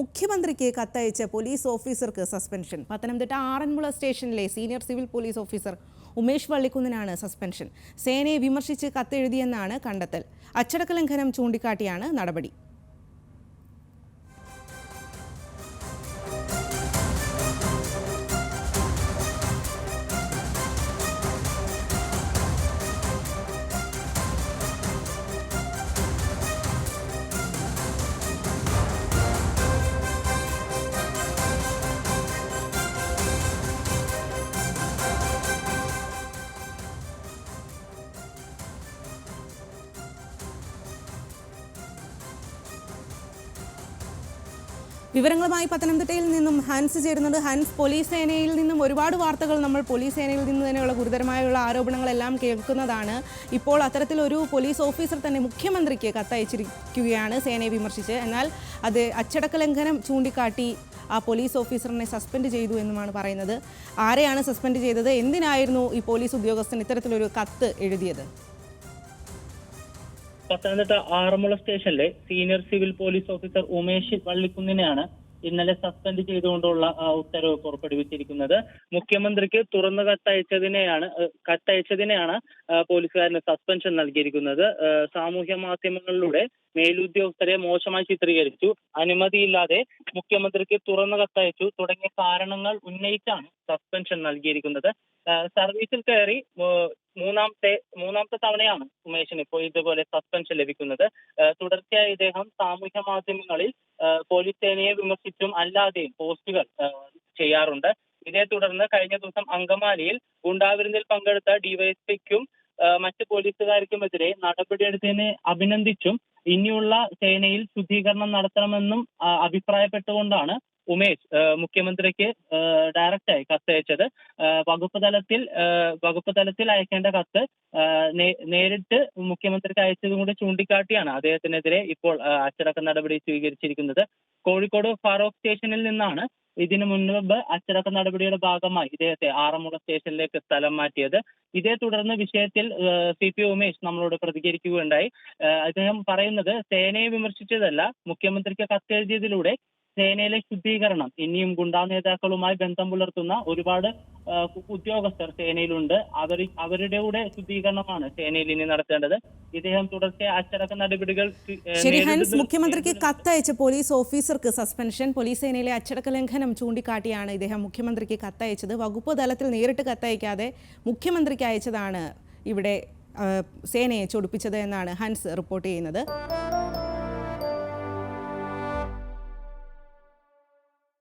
മുഖ്യമന്ത്രിക്ക് കത്തയച്ച പോലീസ് ഓഫീസർക്ക് സസ്പെൻഷൻ. പത്തനംതിട്ട ആറന്മുള സ്റ്റേഷനിലെ senior civil police officer Umesh വള്ളിക്കുന്നിനാണ് suspension. സേനയെ വിമർശിച്ച് കത്തെഴുതിയെന്നാണ് കണ്ടെത്തൽ. അച്ചടക്ക ലംഘനം ചൂണ്ടിക്കാട്ടിയാണ് നടപടി. വിവരങ്ങളുമായി പത്തനംതിട്ടയിൽ നിന്നും ഹാൻസ് ചേരുന്നുണ്ട് ഹാൻസ് പോലീസ് സേനയിൽ നിന്നും ഒരുപാട് വാർത്തകൾ നമ്മൾ പോലീസ് സേനയിൽ നിന്ന് തന്നെയുള്ള ഗുരുതരമായുള്ള ആരോപണങ്ങളെല്ലാം കേൾക്കുന്നതാണ്. ഇപ്പോൾ അത്തരത്തിലൊരു പോലീസ് ഓഫീസർ തന്നെ മുഖ്യമന്ത്രിക്ക് കത്തയച്ചിരിക്കുകയാണ് സേനയെ വിമർശിച്ച്. എന്നാൽ അത് അച്ചടക്ക ലംഘനം ചൂണ്ടിക്കാട്ടി ആ പോലീസ് ഓഫീസറിനെ സസ്പെൻഡ് ചെയ്തു എന്നുമാണ് പറയുന്നത്. ആരെയാണ് സസ്പെൻഡ് ചെയ്തത്? എന്തിനായിരുന്നു ഈ പോലീസ് ഉദ്യോഗസ്ഥൻ ഇത്തരത്തിലൊരു കത്ത് എഴുതിയത്? പത്തനംതിട്ട ആറന്മുള സ്റ്റേഷനിലെ senior civil police officer Umesh വള്ളിക്കുന്നിനെയാണ് ഇന്നലെ സസ്പെൻഡ് ചെയ്തുകൊണ്ടുള്ള ഉത്തരവ് പുറപ്പെടുവിച്ചിരിക്കുന്നത്. മുഖ്യമന്ത്രിക്ക് തുറന്ന കത്തയച്ചതിനെയാണ് കത്തയച്ചതിനെയാണ് പോലീസുകാരന് സസ്പെൻഷൻ നൽകിയിരിക്കുന്നത്. സാമൂഹ്യ മാധ്യമങ്ങളിലൂടെ മേലുദ്യോഗസ്ഥരെ മോശമായി ചിത്രീകരിച്ചു. അനുമതിയില്ലാതെ മുഖ്യമന്ത്രിക്ക് തുറന്ന കത്തയച്ചു. തുടങ്ങിയ കാരണങ്ങൾ ഉന്നയിച്ചാണ് സസ്പെൻഷൻ നൽകിയിരിക്കുന്നത്. സർവീസിൽ കയറി മൂന്നാമത്തെ മൂന്നാമത്തെ തവണയാണ് ഉമേഷിന് ഇപ്പോൾ ഇതുപോലെ സസ്പെൻഷൻ ലഭിക്കുന്നത്. തുടർച്ചയായി ഇദ്ദേഹം സാമൂഹ്യ മാധ്യമങ്ങളിൽ പോലീസ് സേനയെ വിമർശിച്ചും അല്ലാതെയും പോസ്റ്റുകൾ ചെയ്യാറുണ്ട്. ഇതേ തുടർന്ന് കഴിഞ്ഞ ദിവസം അങ്കമാലിയിൽ ഗുണ്ടാവിരുന്നിൽ പങ്കെടുത്ത ഡിവൈഎസ്പിക്കും മറ്റ് പോലീസുകാർക്കുമെതിരെ നടപടിയെടുത്തതിനെ അഭിനന്ദിച്ചും ഇനിയുള്ള സേനയിൽ ശുദ്ധീകരണം നടത്തണമെന്നും അഭിപ്രായപ്പെട്ടുകൊണ്ടാണ് ഉമേഷ് മുഖ്യമന്ത്രിക്ക് ഡയറക്റ്റായി കത്തയച്ചത് വകുപ്പ് തലത്തിൽ വകുപ്പ് തലത്തിൽ അയക്കേണ്ട കത്ത് നേരിട്ട് മുഖ്യമന്ത്രിക്ക് അയച്ചതും കൂടി ചൂണ്ടിക്കാട്ടിയാണ് അദ്ദേഹത്തിനെതിരെ ഇപ്പോൾ അച്ചടക്ക നടപടി സ്വീകരിച്ചിരിക്കുന്നത്. കോഴിക്കോട് ഫാറൂഖ് സ്റ്റേഷനിൽ നിന്നാണ് ഇതിനു മുൻപ് അച്ചടക്ക നടപടിയുടെ ഭാഗമായി ഇദ്ദേഹത്തെ ആറന്മുള സ്റ്റേഷനിലേക്ക് സ്ഥലം മാറ്റിയത്. ഇതേ തുടർന്ന് വിഷയത്തിൽ സി പി ഉമേഷ് നമ്മളോട് പ്രതികരിക്കുകയുണ്ടായി. അദ്ദേഹം പറയുന്നത് സേനയെ വിമർശിച്ചതല്ല മുഖ്യമന്ത്രിക്ക് കത്തെഴുതിയതിലൂടെ സേനയിലെ ശുദ്ധീകരണം ഇനിയും ഗുണ്ടാ നേതാക്കളുമായി ബന്ധം പുലർത്തുന്ന ഒരുപാട് ഉദ്യോഗസ്ഥർ സേനയിലുണ്ട്. അവർ അവരുടെ കൂടെ ശുദ്ധീകരണമാണ് സേനയിൽ ഇനി നടത്തേണ്ടത്. ഇദ്ദേഹം തുടർച്ചയായി അച്ചടക്ക നടപടികൾ സ്വീ- ശരി ഹൻസ് മുഖ്യമന്ത്രിക്ക് കത്തയച്ച പോലീസ് ഓഫീസർക്ക് സസ്പെൻഷൻ. പോലീസ് സേനയിലെ അച്ചടക്ക ലംഘനം ചൂണ്ടിക്കാട്ടിയാണ് ഇദ്ദേഹം മുഖ്യമന്ത്രിക്ക് കത്തയച്ചത്. വകുപ്പ് തലത്തിൽ നേരിട്ട് കത്തയക്കാതെ മുഖ്യമന്ത്രിക്ക് അയച്ചതാണ് ഇവിടെ സേനയെ ചൊടിപ്പിച്ചത് എന്നാണ് ഹൻസ് റിപ്പോർട്ട് ചെയ്യുന്നത്.